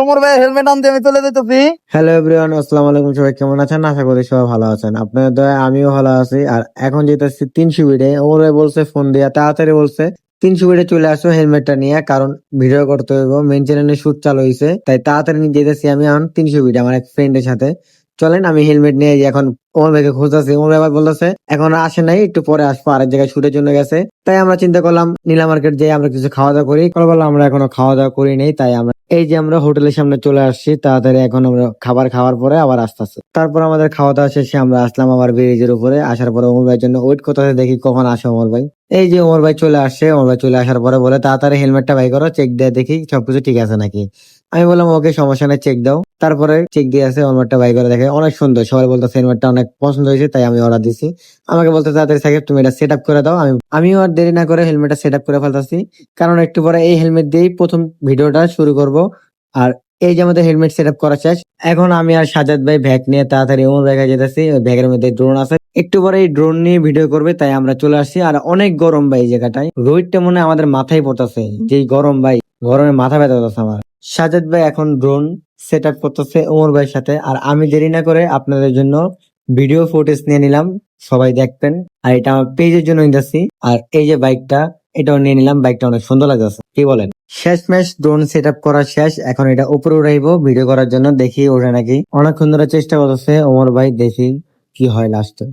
ওমর ভাই হেলমেট আনতে আমি হ্যালো এভরিওয়ান আসসালামু আলাইকুম, সবাই কেমন আছেন? আশা করি সবাই ভালো আছেন। দয়া, আমিও ভালো আছি। আর এখন যেতেছি তিনশো বিডে। ওর ভাই বলছে, ফোন দিয়া, তাড়াতাড়ি বলছে, তিনশো বিডে চলে আসো হেলমেটটা নিয়ে, কারণ ভিডিও করতে হইব। মেন চ্যানেলে শুট চালু হয়েছে তাই তাড়াতাড়ি নিয়ে যেতেছি আমি এখন তিনশো বিডে, আমার এক ফ্রেন্ডের সাথে। চলেন, আমি হেলমেট নিয়ে এখন ওমর ভাইকে খুঁজতেছি। ওমর ভাই আবার বলতেছে, এখন আসে নাই, একটু পরে আসব, আরেক জায়গায় শুটের জন্য গেছে। তাই আমরা চিন্তা করলাম, নীলা মার্কেট যেয়ে আমরা কিছু খাওয়া দাওয়া করি। বললাম, আমরা এখনও খাওয়া দাওয়া করি নাই। তাই আমরা এই যে আমরা হোটেলের সামনে চলে আসছি, তাড়াতাড়ি এখন আমরা খাবার খাওয়ার পরে আবার আসতেছি। তারপর আমাদের খাওয়া দাওয়া শেষে আমরা আসলাম আবার ব্রিজের উপরে। আসার পরে ওমর ভাইয়ের জন্য ওয়েট করতে দেখি কখন আসে ওমর ভাই। এই যে ওমর ভাই চলে আসছে, ওমর ভাই চলে আসার পরে বলে, তাড়াতাড়ি হেলমেটটা বাই করো, চেক দিয়ে দেখি সবকিছু ঠিক আছে নাকি? আমি বললাম, ওকে, সমস্যা নেই চেক দাও। তারপরে চেক দিয়ে আছে হেলমেটটা বাই করে দেখে, অনেক সুন্দর। সবাই বলতেছে হেলমেটটা অনেক পছন্দ হয়েছে, তাই আমি অর্ডার দিছি। আমাকে বলতে তাড়াতাড়ি সাকিব, তুমি এটা সেট আপ করে দাও। আমি, আমিও আর দেরি না করে হেলমেটটা সেট আপ করে ফেলতেছি। কারণ একটু পরে এই হেলমেট দিয়েই প্রথম ভিডিওটা শুরু করব। আর এই যে আমাদের হেলমেট সেট আপ করা শেষ, এখন আমি আর সাজাদ ভাই ব্যাগ নিয়ে তাড়াতাড়ি ওমর ব্যাগে যেতেছি। ওই ব্যাগের মধ্যে ড্রোন আছে। একটু পরে এই ড্রোন নিয়ে ভিডিও করবে, তাই আমরা চলে আসছি। আর অনেক গরম ভাই এই জায়গাটায়। রোহিতটা মনে আমাদের মাথায় পড়তেছে। যেই গরম ভাই, গরমে মাথা ব্যথা হচ্ছে আমার। সাজাদ ভাই এখন ড্রোন সেট আপ করতেছে, ওমর ভাইয়ের সাথে। আর আমি দেরি না করে আপনাদের জন্য ভিডিও ফুটেজ নিয়ে নিলাম, সবাই দেখবেন। আর এটা আমার পেজের জন্য নিতেছি। আর এই যে বাইকটা এটাও নিয়ে নিলাম বাইকটা অনেক সুন্দর লাগতেছে। কি বলেন? শেষ ম্যাচ ড্রোন সেট আপ করা শেষ। এখন এটা উপরে উঠাইবো ভিডিও করার জন্য দেখি ওঠে নাকি। অনেকক্ষণ ধরে চেষ্টা করতেছে, ওমর ভাই দেখি কি হয় লাস্টে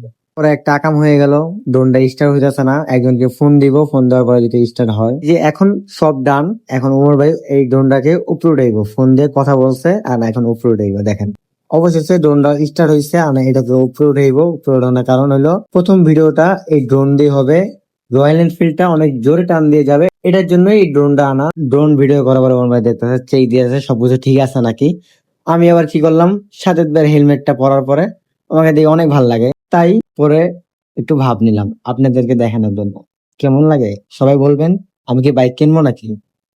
পরে একটা আকাম হয়ে গেল ড্রোনটা স্টার্ট হইতেছে না, একজনকে ফোন দিব ফোন দেওয়ার পরে যদি স্টার্ট হয়। যে এখন সব ডান এখন ওমর ভাই এই ড্রোনটাকে উপরে উঠাইবো ফোন দিয়ে কথা বলছে আর এখন উপরে উঠাইবো দেখেন। অবশেষে ড্রোনটা স্টার্ট হয়েছে আর এটাকে উপরে উঠাইবো উপরে উঠানোর কারণ হলো প্রথম ভিডিওটা এই ড্রোন দিয়ে হবে। রয়্যাল এনফিল্ডটা অনেক জোরে টান দিয়ে যাবে, এটার জন্য এই ড্রোনটা আনা। ড্রোন ভিডিও করার পরে আমার দেখতে চেক দিয়েছে সবকিছু ঠিক আছে নাকি? আমি আবার কি করলাম সাথে হেলমেটটা পরার পরে, আমাকে দেখে অনেক ভালো লাগে। তাই পরে একটু ভাব নিলাম আপনাদেরকে দেখানোর জন্য। কেমন লাগে? সবাই বলবেন আমি কি বাইক কিনবো নাকি?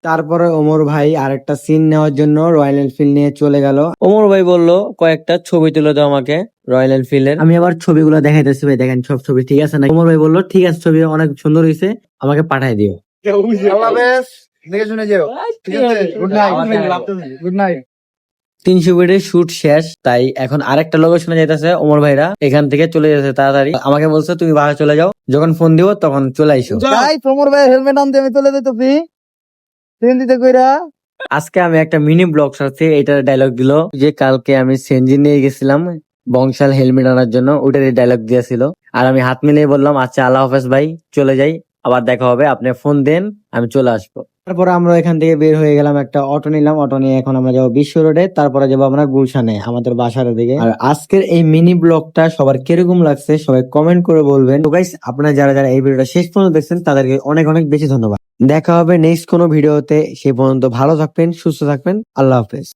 তারপরে ওমর ভাই আরেকটা সিন নেওয়ার জন্য রয়্যাল এনফিল্ড নিয়ে চলে গেল। ওমর ভাই বলল কয়েকটা ছবি তুলে দাও আমাকে রয়্যাল এনফিল্ডের আমি আবার ছবিগুলো দেখাইতেছি ভাই দেখেন সব ছবি ঠিক আছে না ওমর ভাই বলল ঠিক আছে ছবি অনেক সুন্দর হয়েছে আমাকে পাঠাই দিও। দেখে শুনে যেও। ঠিক আছে গুড নাইট গুড নাইট তিনশো বেডের শুট শেষ। তাই এখন আরেকটা লোকেশনে যাইতেছে ওমর ভাইরা। এখান থেকে চলে যাচ্ছে তাড়াতাড়ি। আমাকে বলছে তুমি বাসা চলে যাও। যখন ফোন দিব তখন চলে আইসো। ওমর ভাই হেলমেট আনতে আমি চলে ট্রেন দিতে কইরা। আজকে আমি একটা মিনি ব্লগ সারছি এটার ডায়লগ দিল। যে কালকে আমি সেনজি নিয়ে গেছিলাম বংশাল হেলমেট আনার জন্য ওটার ডায়লগ দিয়েছিল। আর আমি হাত মিলিয়ে বললাম আচ্ছা আল্লাহ হাফেজ ভাই চলে যাই। আবার দেখা হবে আপনি ফোন দেন আমি চলে আসব। তারপরে আমরা এখান থেকে বের হয়ে গেলাম, একটা অটো নিলাম। অটো নিয়ে এখন আমরা যাব বিশ্ব রোডে, তারপরে যাব আমরা গুলশানে, আমাদের বাসার দিকে। আর আজকের এই মিনি ব্লগটা সবার কীরকম লাগছে সবাই কমেন্ট করে বলবেন। তো গাইস আপনারা যারা যারা এই ভিডিওটা শেষ পর্যন্ত দেখছেন, তাদেরকে অনেক অনেক বেশি ধন্যবাদ। দেখা হবে নেক্সট কোনো ভিডিওতে, সে পর্যন্ত ভালো থাকবেন, সুস্থ থাকবেন, আল্লাহ হাফেজ।